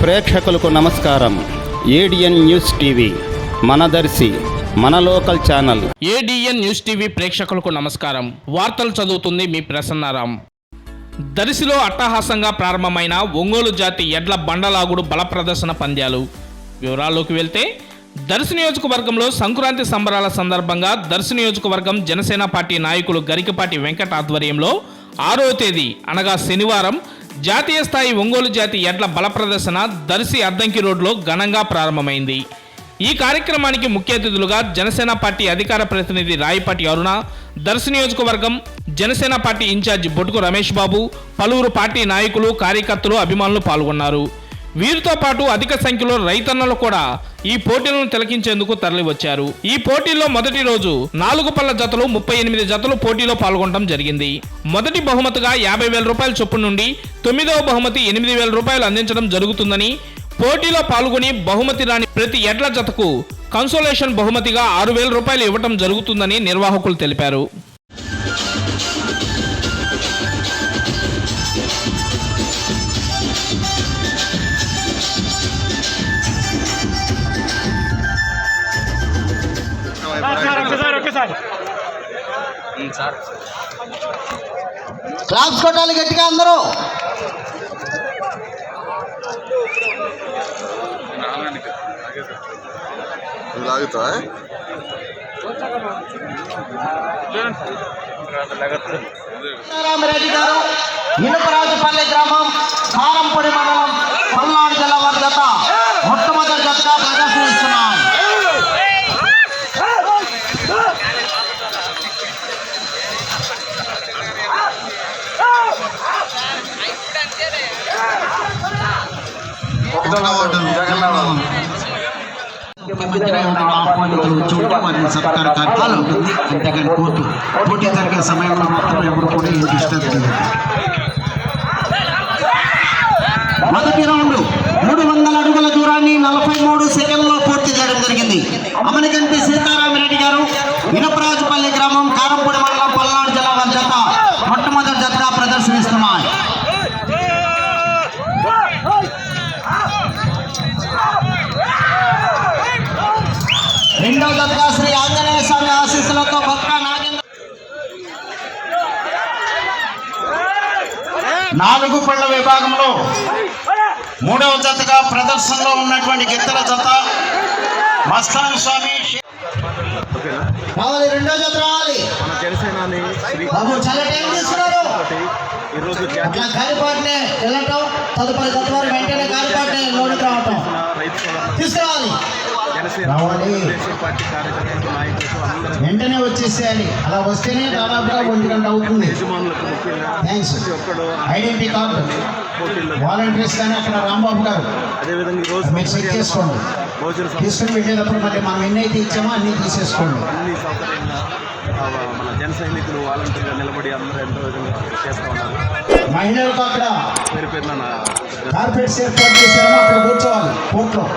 ప్రేక్షకులకు నమస్కారం. ADN news TV మనదర్శి మన local channel. ADN news TV ప్రేక్షకులకు నమస్కారం. వార్తలు చదువుతుంది మీ ప్రసన్నారాం. దర్శిలో అట్టహాసంగా ప్రారంభమైన ఒంగోలు జాతి ఎడ్ల బండలాగుడు బల ప్రదర్శన పంద్యాలు. వివరాల్లోకి వెళ్తే దర్శి నియోజకవర్గంలో సంక్రాంతి సంబరాల సందర్భంగా దర్శి నియోజకవర్గం జనసేన పార్టీ నాయకులు గరికపాటి వెంకట ఆధ్వర్యంలో ఆరో తేదీ అనగా శనివారం జాతీయ స్థాయి ఒంగోలు జాతి ఎడ్ల బల ప్రదర్శన దర్శి అద్దంకి రోడ్లో ఘనంగా ప్రారంభమైంది. ఈ కార్యక్రమానికి ముఖ్య అతిథులుగా జనసేన పార్టీ అధికార ప్రతినిధి రాయపాటి అరుణ దర్శి నియోజకవర్గం జనసేన పార్టీ ఇన్ఛార్జి బొట్టుకు రమేష్ బాబు పలువురు పార్టీ నాయకులు కార్యకర్తలు అభిమానులు పాల్గొన్నారు. వీరితో పాటు అధిక సంఖ్యలో రైతన్నలు కూడా ఈ పోటీలను తిలకించేందుకు తరలివచ్చారు. ఈ పోటీల్లో మొదటి రోజు నాలుగు పళ్ళ జతలు ముప్పై ఎనిమిది జతలు పోటీలో పాల్గొనడం జరిగింది. మొదటి బహుమతిగా యాభై వేల రూపాయల చొప్పున నుండి తొమ్మిదవ బహుమతి ఎనిమిది వేల రూపాయలు అందించడం జరుగుతుందని పోటీలో పాల్గొని బహుమతి రాని ప్రతి ఎడ్ల జతకు కన్సోలేషన్ బహుమతిగా ఆరు వేల రూపాయలు ఇవ్వటం జరుగుతుందని నిర్వాహకులు తెలిపారు. క్లాప్స్ కొట్టాలి గట్టిగా అందరూ. లాగుతా రామరెడ్డి గారు ఇనుపరాజుపల్లి గ్రామం కారంపొడి మండలం వారిని సత్కార కార్యక్రమం ఉంటుంది అంతేగాని కోర్టు పోటీ జరిగే సమయంలో మాత్రం ఎవరు కూడా ఏం డిస్టర్బ్ లేదు మొదటి రౌండ్ మూడు వందల అడుగుల దూరాన్ని నలభై మూడు సెకండ్లో పూర్తి చేయడం జరిగింది అమనికంటి సీతారామరెడ్డి గారు వినపరాజుపల్లి గ్రామం కారంపూడి మండలం రెండవ జతగా శ్రీ ఆంజనేయ స్వామి ఆశీస్సులతో భక్త నాగేంద్ర నాలుగు పళ్ళ విభాగంలో మూడవ జతగా ప్రదర్శనలో ఉన్నటువంటి గిత్తల జత మస్తాన్ స్వామి రావాలి రెండో జత రావాలి. మన జనసేనాని శ్రీ బాబు చాలా టైం తీసుకున్నారు. ఈరోజు అట్లా గాలిపాటనే వెళ్ళటం తదుపరి వారు వెంటనే గాలిపాటనే రావాలి. వెంటనే వచ్చేసేయాలి. అలా వస్తేనే దాదాపుగా ఒంటి గంట అవుతుంది. Thanks identity card. వాలంటీర్స్ కానీ అక్కడ రాంబాబు గారు. మీరు చెక్ చేసుకోండి. తీసుకుని వెళ్ళేటప్పుడు మళ్ళీ మనం ఎన్నైతే ఇచ్చామో అన్నీ తీసేసుకోండి. మన జన సైనికులు వాలంటీర్గా నిలబడి అందరూ ఎంతో విధంగా కృషి చేస్తూ ఉన్నారు. మహిళలకు అక్కడ పేరు పేరున కార్పెట్స్ ఏర్పాటు చేసామో అక్కడ కూర్చోవాలి. కోర్టులో.